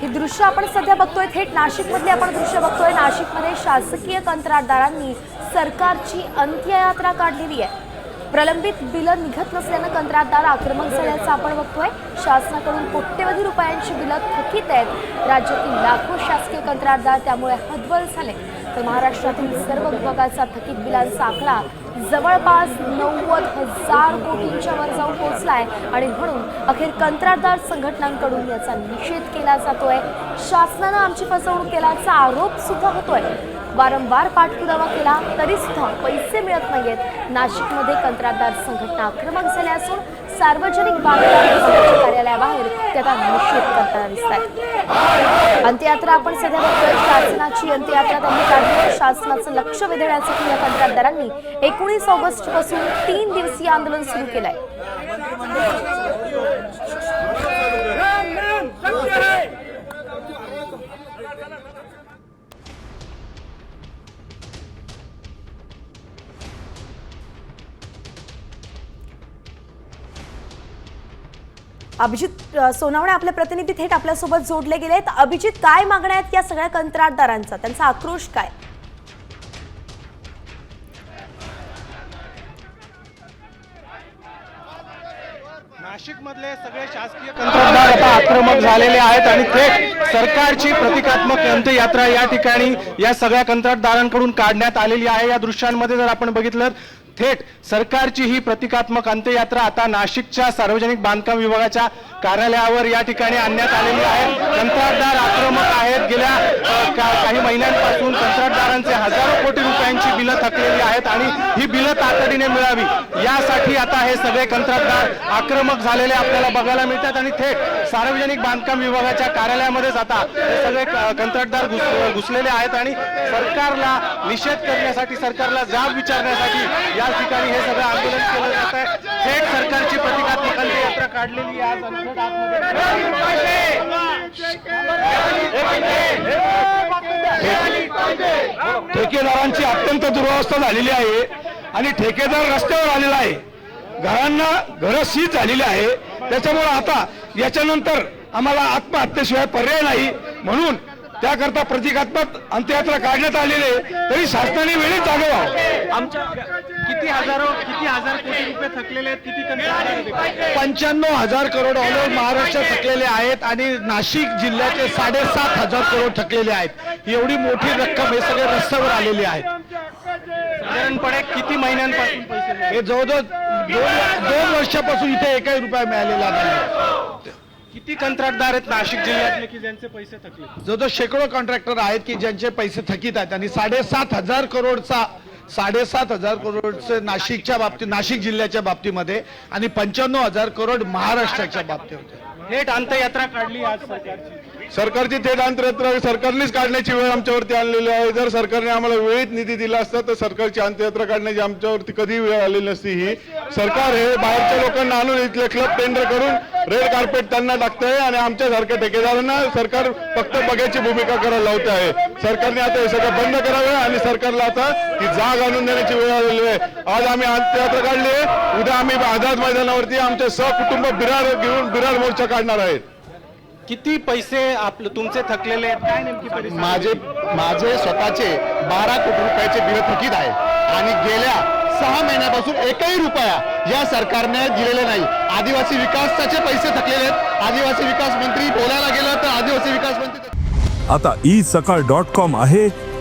हे दृश्य आपण सध्या बघतोय. थेट नाशिकमधले आपण दृश्य बघतोय. नाशिकमध्ये शासकीय कंत्राटदारांनी सरकारची अंत्ययात्रा काढलेली आहे. प्रलंबित बिलं निघत नसल्यानं कंत्राटदार आक्रमक झाल्याचं आपण बघतोय. शासनाकडून कोट्यवधी रुपयांची बिलं थकीत आहेत. राज्यातील लाखो शासकीय कंत्राटदार त्यामुळे हतबल झाले. तर महाराष्ट्रातील सर्व विभागाचा थकीत बिलांचा आकडा जवळपास नव्वद हजार कोटींच्या वर जाऊन पोहोचलाय आणि म्हणून अखेर कंत्राटदार संघटनांकडून याचा निषेध केला जातोय. शासनानं आमची फसवणूक केल्याचा आरोप सुद्धा होतोय. वारंवार पाठपुरावा केला तरीसुद्धा पैसे मिळत नाहीयेत. नाशिकमध्ये कंत्राटदार संघटना आक्रमक झाल्या असून सार्वजनिक बांधकाम कार्यालयाबाहेर त्याचा निषेध करताना दिसत आहेत अंत्ययात्रा आपण सध्या बघतोय. शासनाची अंत्ययात्रा त्यांनी काढली शासनाचं लक्ष वेधण्यासाठी या कंत्राटदारांनी एकोणीस ऑगस्टपासून तीन दिवसीय आंदोलन सुरू केलंय. अभिजित सोनावणे आपले प्रतिनिधी थेट आपल्यासोबत जोडले गेले आहेत. अभिजित काय मागण्या आहेत या सगळ्या कंत्राटदारांचा? त्यांचा आक्रोश काय? नाशिकमधले सगळे शासकीय कंत्राटदार आता आक्रमक झालेले आहेत आणि थेट सरकारची प्रतिकात्मक अंत्ययात्रा या ठिकाणी या सगळ्या कंत्राटदारांकडून काढण्यात आलेली आहे. या दृश्यांमध्ये जर आपण बघितलं थेट सरकारची ही प्रतिकात्मक अंत्ययात्रा आता नाशिकच्या सार्वजनिक बांधकाम विभागाच्या कार्यालयावर या ठिकाणी आणण्यात आलेली आहे. कंत्राटदार आक्रमक आहेत. गेल्या काही महिन्यांपासून कंत्राटदारांचे हजारो कोटी रुपयांची बिलं थकलेली आहेत आणि ही बिलं तातडीने मिळावी. यासाठी आता हे सगळे कंत्राटदार आक्रमक झालेले आपल्याला बघायला मिळतात आणि थेट सार्वजनिक बांधकाम विभागाच्या कार्यालयामध्येच आता हे सगळे कंत्राटदार घुसलेले आहेत आणि सरकारला निषेध करण्यासाठी सरकारला जाब विचारण्यासाठी या ठिकाणी हे सगळं आंदोलन केलं जात आहे. थेट सरकारची प्रतिकात्मक यात्रा काढलेली आहे. आज ठेकेदारांची अत्यंत दुरावस्था झालेली आहे आणि ठेकेदार रस्त्यावर आलेला आहे. घरांना घरं सीज झालेली आहे. त्याच्यामुळे आता याच्यानंतर आम्हाला आत्महत्येशिवाय पर्याय नाही. म्हणून त्याकरता प्रतिकात्मक अंत्ययात्रा काढण्यात आलेली आहे तरी शासनाने वेळेत जागे व्हावं आमच्या किती हजारो किती हजार कोटी रुपये थकलेले आहेत किती? पंच्याण्णव हजार करोड ऑल ओव्हर महाराष्ट्र थकलेले आहेत आणि नाशिक जिल्ह्याचे साडेसात हजार करोड थकलेले आहेत एवढी मोठी रक्कम हे सगळे रस्त्यावर आलेली आहेत साधारणपणे किती महिन्यांपासून पैसे? हे जवळजवळ दोन दोन वर्षापासून इथे एकही रुपया मिळालेला नाही किती कंत्राटदार आहेत नाशिक जिल्ह्यातले की ज्यांचे पैसे थकले. जवळजवळ शेकडो कॉन्ट्रॅक्टर आहेत की ज्यांचे पैसे थकीत आहेत आणि साडेसात हजार करोडचा साडेसात हजार करोडचे नाशिकच्या बाबतीत नाशिक जिल्ह्याच्या बाबतीमध्ये आणि पंच्याण्णव हजार करोड महाराष्ट्राच्या बाबतीमध्ये. थेट अंतयात्रा काढली आज सरकारची. सरकारची थेट अंतयात्रा सरकारनेच काढण्याची वेळ आमच्यावरती आणलेली आहे. जर सरकारने आम्हाला वेळेत निधी दिला असता तर सरकारची अंत्ययात्रा काढण्याची आमच्यावरती कधी वेळ आलेली नसती ही. सरकार हे बाहेरच्या लोकांना आणून इथले क्लब टेंडर करून रेड कार्पेट त्यांना टाकतंय आणि आमच्यासारख्या ठेकेदारांना सरकार फक्त बघायची भूमिका करायला लावत आहे सरकारने आता हे सगळं बंद करावे आणि सरकारला आता ही जाग आणून देण्याची वेळ आलेली आहे. आज आम्ही अंत्ययात्रा काढली उद्या आम्ही आझाद मैदानावरती आमचे सहकुटुंब बिरार घेऊन बिरार मोर्चा काढणार आहेत. किती पैसे आपले तुमचे थकलेले आहेत? काय नेमकी परिस्थिती? माझे माझे स्वतःचे बारा कोटी रुपयाचे बिल थकीत आहे आणि गेल्या सहा महिन्यापासून एकही रुपया या सरकारने दिलेले नाही. आदिवासी विकासाचे पैसे थकलेले आहेत. आदिवासी विकास मंत्री बोलायला गेलं तर आदिवासी विकास मंत्री आता ई सकाळ डॉट कॉम आहे.